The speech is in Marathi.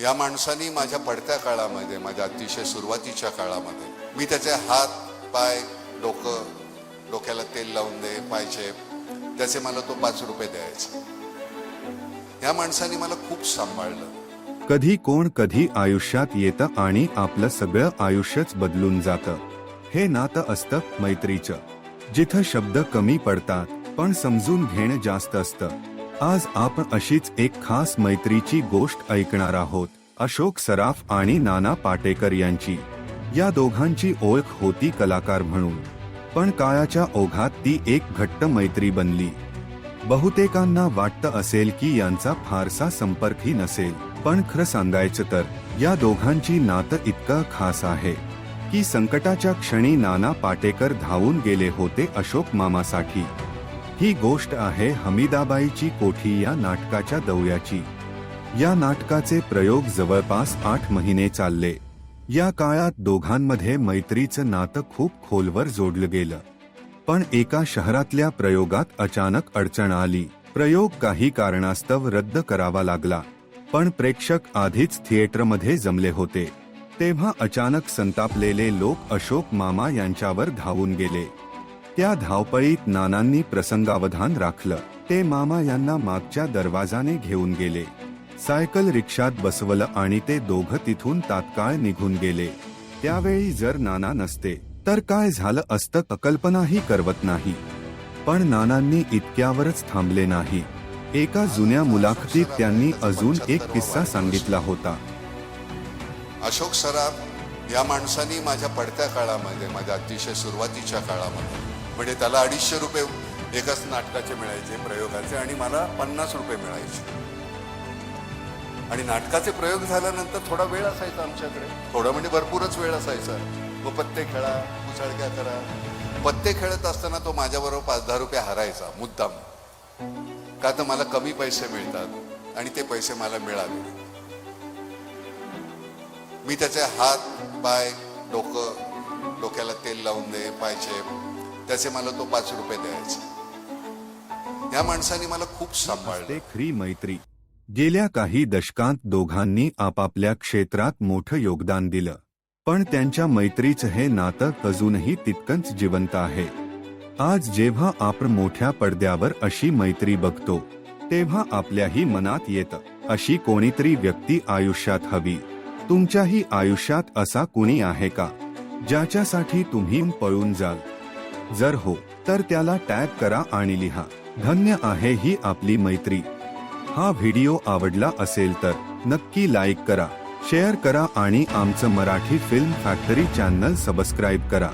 या माणसानी माझ्या पडत्या काळामध्ये माझ्या अतिशय सुरुवातीच्या काळामध्ये मी त्याचे हात पाय डोकं डोक्याला तेल लावून दे पायचेप त्याचे मला तो पाच रुपये द्यायचा. या माणसाने मला खूप सांभाळलं. कधी कोण कधी आयुष्यात येतं आणि आपलं सगळं आयुष्यच बदलून जातं. हे नातं असतं मैत्रीचं. जिथं शब्द कमी पडतात पण समजून घेणं जास्त असतं. आज आपण अशीच एक खास मैत्रीची गोष्ट ऐकणार आहोत. अशोक सराफ आणि नाना पाटेकर यांची. या दोघांची ओळख होती कलाकार म्हणून. पण काळाच्या ओघात ती एक घट्ट मैत्री बनली. बहुतेकांना वाटतं असेल की यांचा फारसा संपर्कही नसेल. पण खरं सांगायचं तर या दोघांची नातं इतकं खास आहे की संकटाच्या क्षणी नाना पाटेकर धावून गेले होते अशोक मामासाठी. ही गोष्ट आहे हमीदाबाईची कोठी या नाटकाच्या दौऱ्याची. या नाटकाचे प्रयोग जवळपास आठ महिने चालले. या काळात दोघांमध्ये मैत्रीचं नातं खूप खोलवर जोडलं गेलं. पण एका शहरातल्या प्रयोगात अचानक अडचण आली. प्रयोग काही कारणास्तव रद्द करावा लागला. पण प्रेक्षक आधीच थिएटरमध्ये जमले होते. तेव्हा अचानक संतापलेले लोक अशोक मामा यांच्यावर धावून गेले. त्या धावपळीत नानांनी प्रसंगावधान राखलं. ते मामा यांना मागच्या दरवाजाने घेऊन गेले. सायकल रिक्षात बसवलं आणि ते दोघं तिथून तात्काळ निघून गेले. त्यावेळी जर नाना नसते तर काय झालं असतं अकल्पनाही करवत नाही. पण नानांनी इतक्यावरच थांबले नाही. एका जुन्या मुलाखतीत त्यांनी अजून एक किस्सा सांगितला होता. अशोक सराफ या माणसानी माझ्या पडत्या काळामध्ये माझ्या अतिशय सुरुवातीच्या काळामध्ये म्हणजे त्याला अडीचशे रुपये एकाच नाटकाचे मिळायचे प्रयोगाचे आणि मला पन्नास रुपये मिळायचे. आणि नाटकाचे प्रयोग झाल्यानंतर थोडा वेळ असायचा आमच्याकडे. थोडा म्हणजे भरपूरच वेळ असायचा. मग पत्ते खेळा कुचाळक्या करा. पत्ते खेळत असताना तो माझ्याबरोबर पाच दहा रुपये हरायचा मुद्दाम. का तर मला कमी पैसे मिळतात आणि ते पैसे मला मिळावे. मी त्याचे हात पाय डोकं डोक्याला तेल लावून दे पायचे त्याचे मला तो पाच रुपये द्यायचा. या माणसाने मला खूप सांभाळले. खरी मैत्री. गेल्या काही दशकांत दोघांनी आपापल्या क्षेत्रात मोठं योगदान दिलं. पण त्यांच्या मैत्रीचं हे नातं अजूनही तितकंच जिवंत आहे. आज जेव्हा आपण मोठ्या पडद्यावर अशी मैत्री बघतो तेव्हा आपल्याही मनात येतं अशी कोणीतरी व्यक्ती आयुष्यात हवी. तुमच्याही आयुष्यात असा कुणी आहे का? ज्याच्यासाठी तुम्ही पळून जाल. जर हो तर त्याला टॅग करा आणि लिहा. धन्य आहे ही आपली मैत्री. हा व्हिडिओ आवडला असेल तर नक्की लाईक करा शेअर करा आणि आमचं Marathi film factory channel subscribe करा.